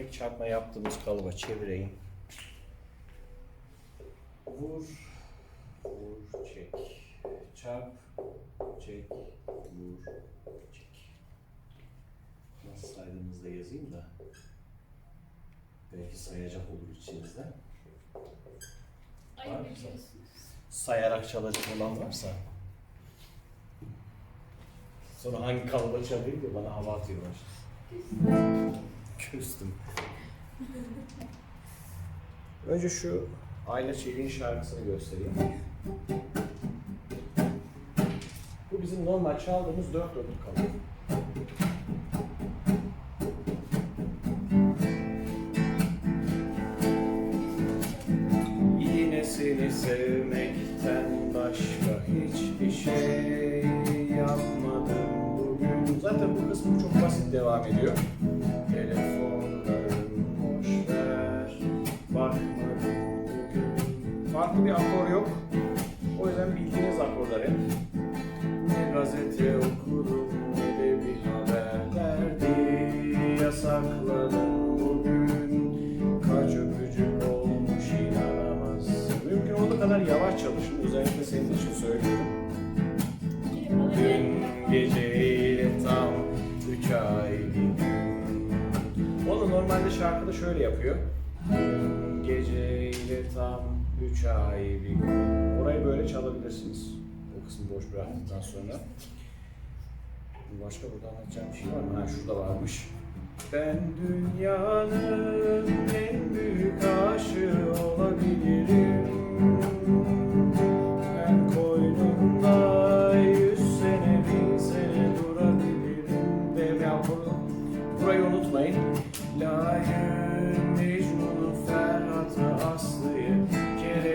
tek çarpma yaptığımız kalıba çevireyim. Vur, vur, çek. Çarp, çek, vur, çek. Nasıl saydığımızda yazayım da. Belki sayacak olur içinizde. Var mı? Sayarak çalacak olan varsa. Sonra hangi kalıba çalayım diye bana hava atıyor Küstüm. Önce şu Ayla Çelik'in şarkısını göstereyim. Bu bizim normal çaldığımız dört dörtlük kalıp. Yine seni sevmekten başka hiçbir şey yapmadım bugün. Zaten bu kısmı çok basit devam ediyor. Farklı bir akor yok. O yüzden bildiğiniz akorlar hep. Ne gazete okurum ne de bir haber derdi yasakladım bugün. Kaç öpücük olmuş inanamazsın. Mümkün olduğu kadar yavaş çalışın. Özellikle senin için söylüyorum. Dün geceyle tam üç ay bir gün. Onu normalde şarkıda şöyle yapıyor. Dün geceyle tam üç ay bir gün. Orayı böyle çalabilirsiniz. O kısmı boş bıraktıktan sonra. Başka burada anlatacağım bir şey var mı? Ha şurada varmış. Ben dünyanın en büyük aşığı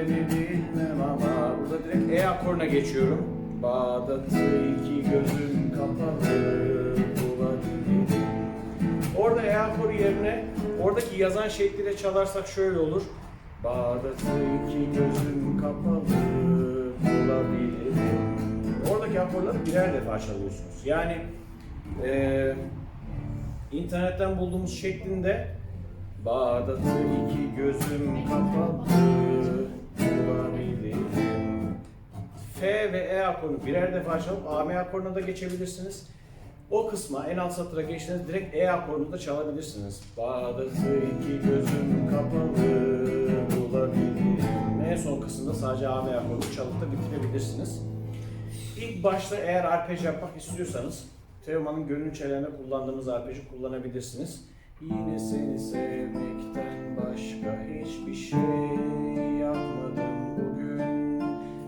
Kerem'i bilmem ama burada direkt E akoruna geçiyorum. Bağdat'ı iki gözüm kapalı. Orada E akoru yerine oradaki yazan şekliyle çalarsak şöyle olur. Bağdat'ı iki gözüm kapalı bulabilirim. Oradaki akorları birer defa çalıyorsunuz. Yani eee internetten bulduğumuz şeklinde Bağdat'ı iki gözüm kapalı. F ve E akorunu birer defa çalıp AM akoruna da geçebilirsiniz. O kısma en alt satıra geçtiğinizde direkt E akorunu da çalabilirsiniz. Bağdat'ı iki gözüm kapalı bulabilirim. En son kısımda sadece AM akorunu çalıp da bitirebilirsiniz. İlk başta eğer arpej yapmak istiyorsanız Teoman'ın gönül çeleninde kullandığımız arpeji kullanabilirsiniz. Yine seni sevmekten başka hiçbir şey yapmadım bugün.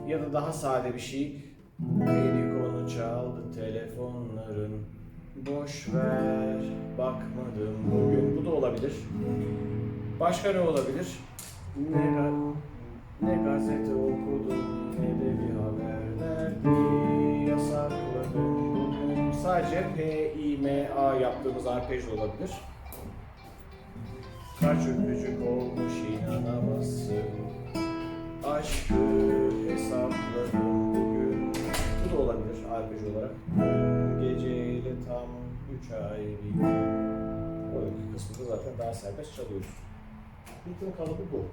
Ya da daha sade bir şey. Beni konu çaldı telefonların. Boş ver, bakmadım bugün. Bu da olabilir. Başka ne olabilir? Ne, ga- ne gazete okudum ne de bir haber derdi yasakladım bugün. Sadece P, I, M, A yaptığımız arpej olabilir. Kaç öpücük olmuş inanamazsın. Aşkı hesapladım bugün. Bu da olabilir arpej olarak. Dün geceyle tam 3 ay bir gün. Oradaki kısmı da zaten daha serbest çalıyoruz. Ritmin kalıbı bu.